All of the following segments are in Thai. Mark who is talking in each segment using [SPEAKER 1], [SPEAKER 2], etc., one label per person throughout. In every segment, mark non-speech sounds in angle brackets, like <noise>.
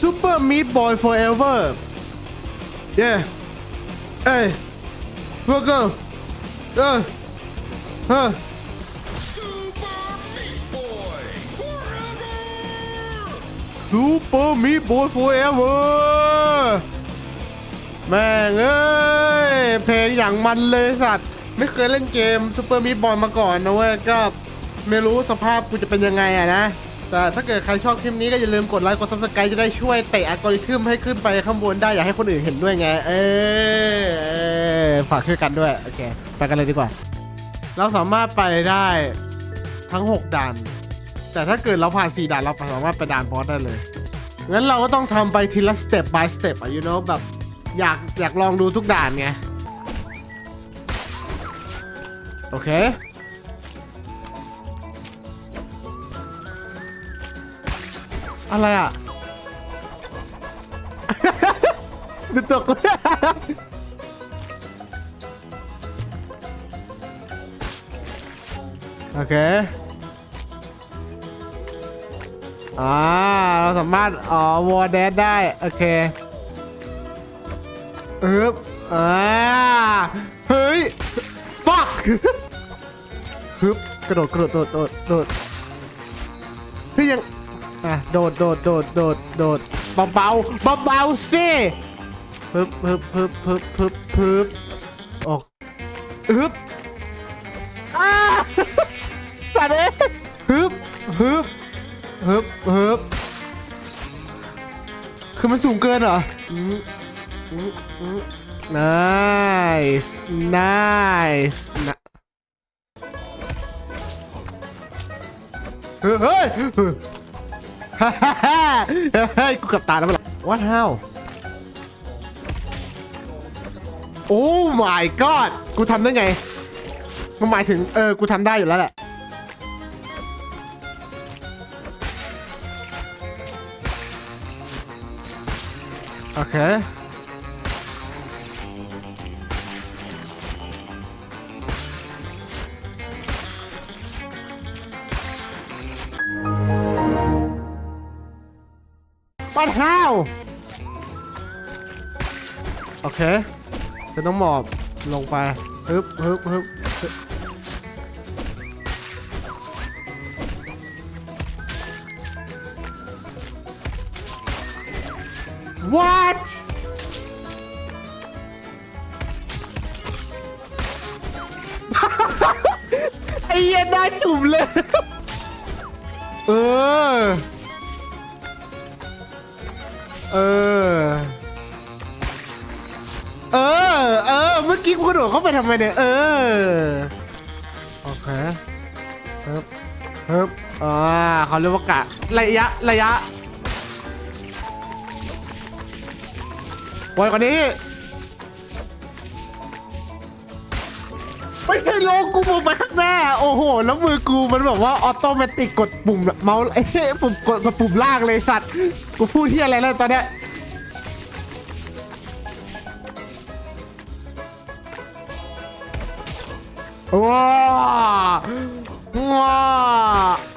[SPEAKER 1] Super Meat Boy Forever Yeah Hey We'll go Uh Huh
[SPEAKER 2] Super Meat Boy forever!
[SPEAKER 1] Super Meat Boy Forever แม่งเอ้ย เพลงอย่างมันเลยสัตว์ ไม่เคยเล่นเกม Super Meat Boy มาก่อนนะเว้ยก็ไม่รู้สภาพกูจะเป็นยังไงอะนะ แต่ถ้าเกิดใครชอบคลิปนี้ก็อย่าลืมกดไลค์กด subscribe จะได้ช่วยเตะอัลกอริทึมให้ขึ้นไปข้างบนได้อยากให้คนอื่นเห็นด้วยไง เออฝากช่วยกันด้วย โอเคไปกันเลยดีกว่า เราสามารถไปได้ทั้ง 6ด่าน แต่ถ้าเกิดเราผ่าน 4ด่านเราสามารถไปด่านบอสได้เลย งั้นเราก็ต้องทำไปทีละสเต็ป by สเต็ปอะ you know แบบอยากอยากลองดูทุกด่านไง โอเค อะไรอะ ดูตัวกูโอเค อ่า เราสามารถ อ๋อวอร์แดดได้ โอเคอึบอ่า เฮ้ย fuck ฮึบกระโดดกระโดดกระโดดโดดโดดเฮ้ยยัง อะโดดโดดโดดโดดโดดเบาเบาเบาเบาสิฮึบฮึบฮึบฮึบฮึบฮึบออกฮึบอ้าสัตว์เอ้ยฮึบฮึบฮึบฮึบคือมันสูงเกินเหรออืมอืมอืม nice nice นะเฮ้ยเฮ้ย เฮ้ยฮ่าฮ่าฮ่ากูเกับตายแล้วมั้ง what how โอ้ my god กูทำได้ไง มันหมายถึง เออ กูทำได้อยู่แล้วแหละ โอเค ปัดห้าว โอเค จะต้องหมอบลงไปฮึบฮึบฮึบฮึบ What ไอ้เหี้ยหน้าจุ่มเลย เออ เออ เออ เมื่อกี้กูกระโดดเข้าไปทำไมเนี่ย เออ โอเคฮึบฮึบอ่าเขาเรียกว่ากะระยะ ระยะไวกว่านี้ ไม่ใช่โลกกูมองไปข้างหน้า โอ้โห แล้วมือกูมันแบบว่าออโตเมติกกดปุ่มเมาส์ไอ้ยปุ่มกดกดปุ่มล่างเลยสัตว์ กูพูดที่อะไรแล้วตอนเนี้ยว้าวว้า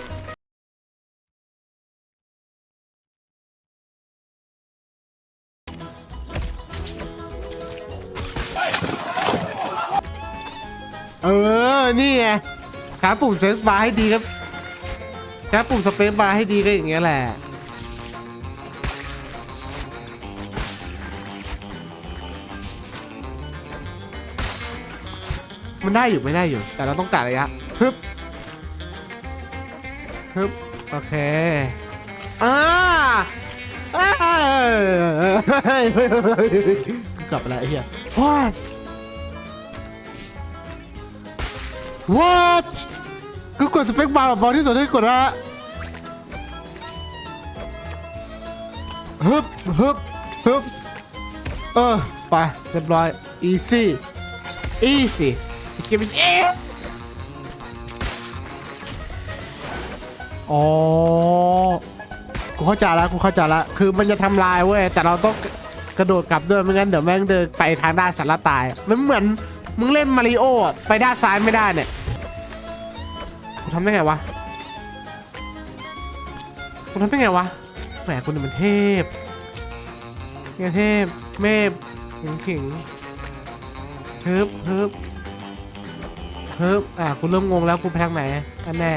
[SPEAKER 1] เออ นี่ไงขาปุ่มเปซบาร์ให้ดีครับขาปุ่มสเปซบาร์ให้ดีก็อย่างเงี้ยแหละ มันได้อยู่ไม่ได้อยู่ แต่เราต้องการระยะฮึบฮึบโอเคอ่าอ่าเฮ้ยเฮ้ยเฮ้ยกลับไปแล้วไอ้เหี้ย what what กูกดสเปคบาร์แบบเบาที่สุดที่กดละฮึบฮึบฮึบเออ ไป เรียบร้อย easy easy this game is easy อ๋อ กูเข้าใจแล้วกูเข้าใจแล้วคือมันจะทำลายเว้ย แต่เราต้องกระโดดกลับด้วย ไม่งั้นเดี๋ยวแม่งเดินไปทางด้านสารตาย มันเหมือน มึงเล่นมาริโออะไปด้านซ้ายไม่ได้เนี่ยกูทำได้ไงวะกูทำได้ไงวะแหมคุณนี่มันเทพเงยเทพเมฟขิงขิงฮึบฮึบฮึบอะกูเริ่มงงแล้วกูไปทางไหนอันแน่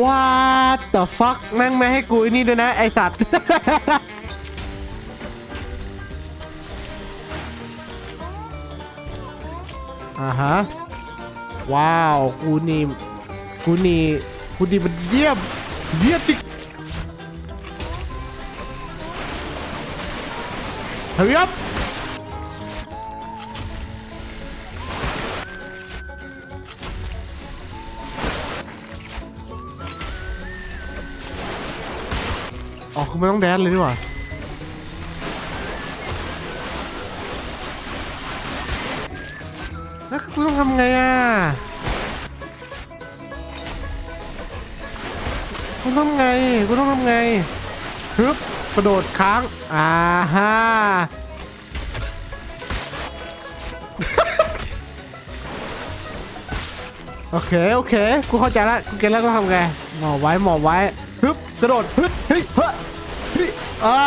[SPEAKER 1] What the fuck แม่งไม่ให้กูไอ้นี่ด้วยนะ ไอสัตว์ อ่าฮะ ว้าว กูนี่กูนี่กูนี่มันเยี่ยม เยี่ยมจริง Hurry up อ๋อคือไม่ต้องแดนเลยดีกว่า กูต้องไงกูต้องทำไงฮึบกระโดดค้างอ่าฮะโอเค โอเค กูเข้าใจแล้วกูเก็ตแล้วก็ทำไง หมอบไว้ หมอบไว้ฮึบกระโดดฮึบเฮ้ยเฮ้ยเฮ้ยอ่า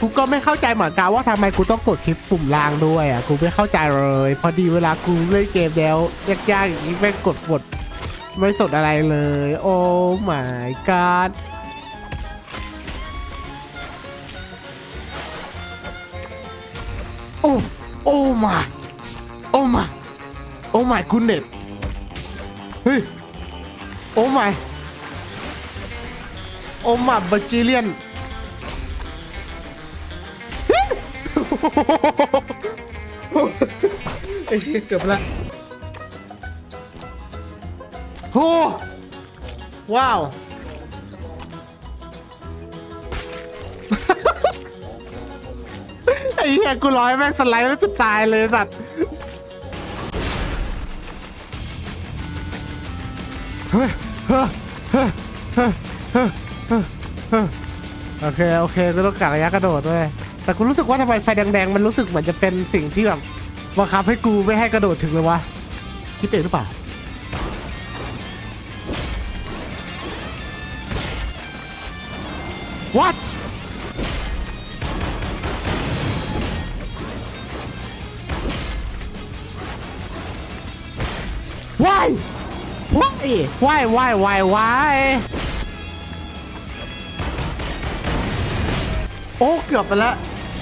[SPEAKER 1] กูก็ไม่เข้าใจเหมือนกันว่าทำไมกูต้องกดคลิปปุ่มล่างด้วยอะ กูไม่เข้าใจเลย พอดีเวลากูเล่นเกมแล้วยากๆอย่างนี้แม่งกดกด ไม่สดอะไรเลย โอ้ my god โอ้ โอ้ my โอ้ my โอ้ my goodness เฮ้ย โอ้ my โอ้ my bajillion ไอ้เฮ้เกือบละ โหว้าว ไอ้เหี้ยกูร้อยแม่งสไลด์แล้วจะตายเลยสัตว์เฮ้ยเฮ้ยเฮ้ยเฮ้ยเฮ้ยเฮ้ยโอเค โอเคกูต้องกะระยะกระโดดด้วย แต่กูรู้สึกว่าทำไมไฟแดงๆ มันรู้สึกเหมือนจะเป็นสิ่งที่แบบบังคับให้กูไม่ให้กระโดดถึงเลยวะคิดเองหรือเปล่า What ว้ายว้ายว้ายว้ายว้ายว้ายโอ้ เกือบไปแล้ว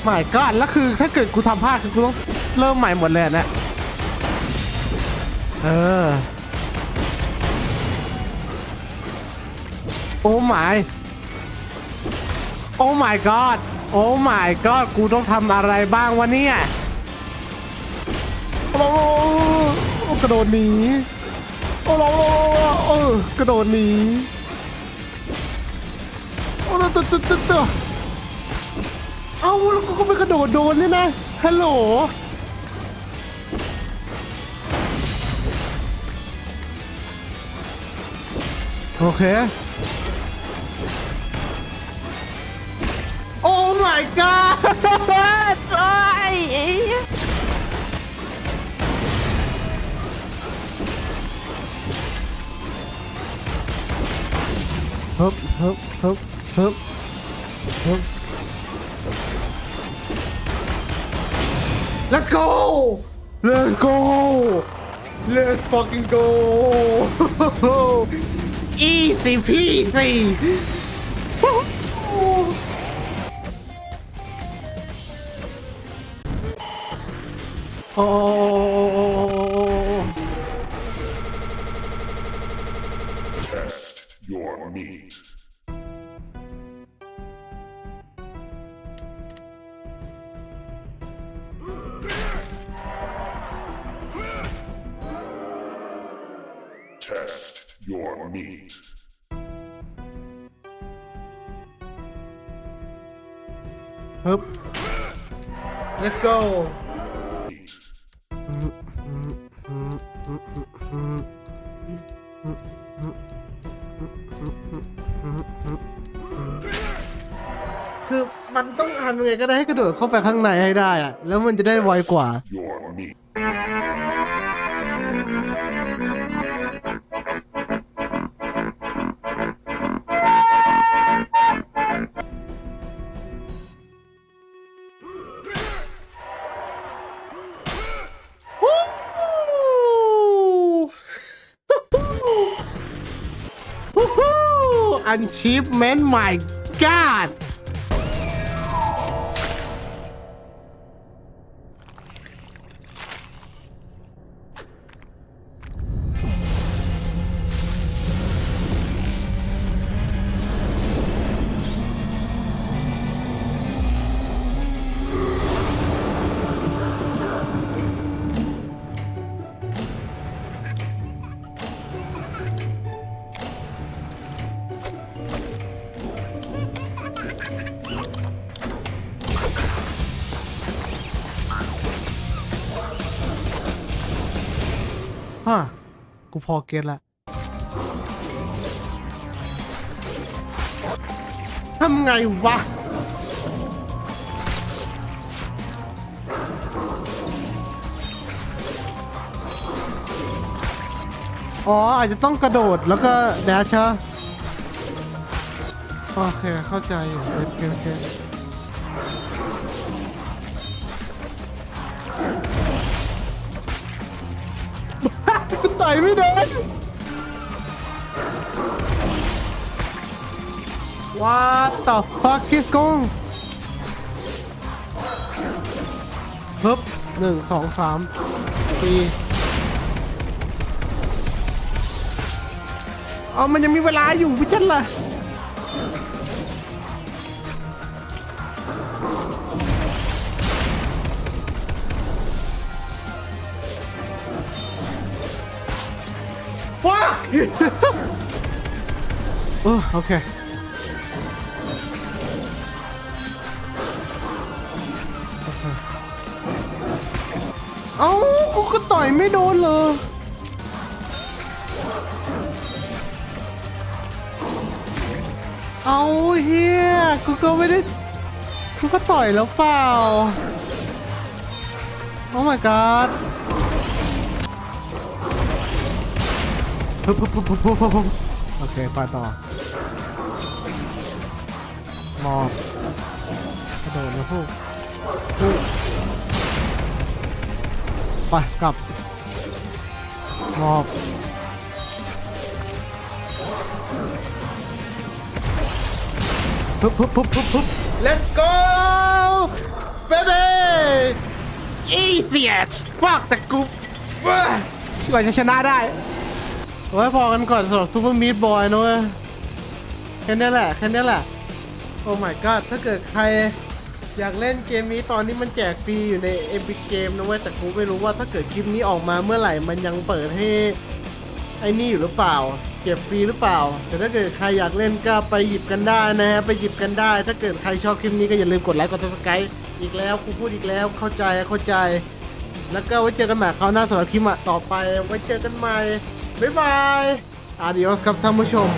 [SPEAKER 1] หมายก็แล้วคือถ้าเกิดกูทำพลาดคือกูต้องเริ่มใหม่หมดเลยอะเนะเออ โอ้ my โอ้ my god โอ้ my god กูต้องทำอะไรบ้างวะเนี่ยโอ้กระโดดหนีโอ้โหเออกระโดดหนีโอ้ตัวตัวตัวตัวเอ้าแล้วกูก็ไปกระโดดโดนเนี่ยนะฮัลโหลโอเค god โอ้ยฮึบฮึบฮึบฮึบฮึบ Let's go Let's go Let's fucking go <laughs> Easy peasy Oh. Test
[SPEAKER 3] your meat. Test your meat.
[SPEAKER 1] Up. Let's go. มันต้องทำยังไงก็ได้ให้กระโดดเข้าไปข้างในให้ได้อะแล้วมันจะได้ไวกว่า
[SPEAKER 3] You're me.
[SPEAKER 1] ฮู้ฮู้ฮู้อันชิพเมนต์ my god ฮะกูพอเก็ตละทำไงวะ อ๋อ อาจจะต้องกระโดดแล้วก็แดชชะโอเค เข้าใจอยู่โอเคโอเค กูต่อยไม่โดน What the fuck is going ปึ๊บหนึ่งสองสามปีเอามันยังมีเวลาอยู่พี่จันล่ะ Fuck เออโอเคเอ้ากูก็ต่อยไม่โดนเลยเอาเฮียกูก็ไม่ได้กูก็ต่อยแล้วเปล่าโอ้ my god ปุ๊บปุ๊บปุ๊บปุ๊บปุ๊บโอเคไปต่อมอบกระโดดนะพวกไปกลับมอบปุ๊บปุ๊บปุ๊บปุ๊บปุ๊บ let's go baby easiest fuck แต่กูว้ากว่าจะชนะได้ ไว้พอกันก่อนสำหรับซูเปอร์มีดบอยนะเว้ยแค่นี้แหละแค่นี้แหละ โอ้ my god ถ้าเกิดใครอยากเล่นเกมนี้ตอนนี้มันแจกฟรีอยู่ใน Epic Game นะเว้ยแต่กูไม่รู้ว่าถ้าเกิดคลิปนี้ออกมาเมื่อไหร่มันยังเปิดให้ไอ้นี่อยู่หรือเปล่า เก็บฟรีหรือเปล่า แต่ถ้าเกิดใครอยากเล่นก็ไปหยิบกันได้นะฮะไปหยิบกันได้ ถ้าเกิดใครชอบคลิปนี้ก็อย่าลืมกดไลค์กด subscribe อีกแล้วกูพูดอีกแล้วเข้าใจเข้าใจ แล้วก็ไว้เจอกันใหม่คราวหน้าสำหรับคลิปต่อไปไว้เจอกันใหม่ บ๊ายบายอาดิโอสครับท่านผู้ชม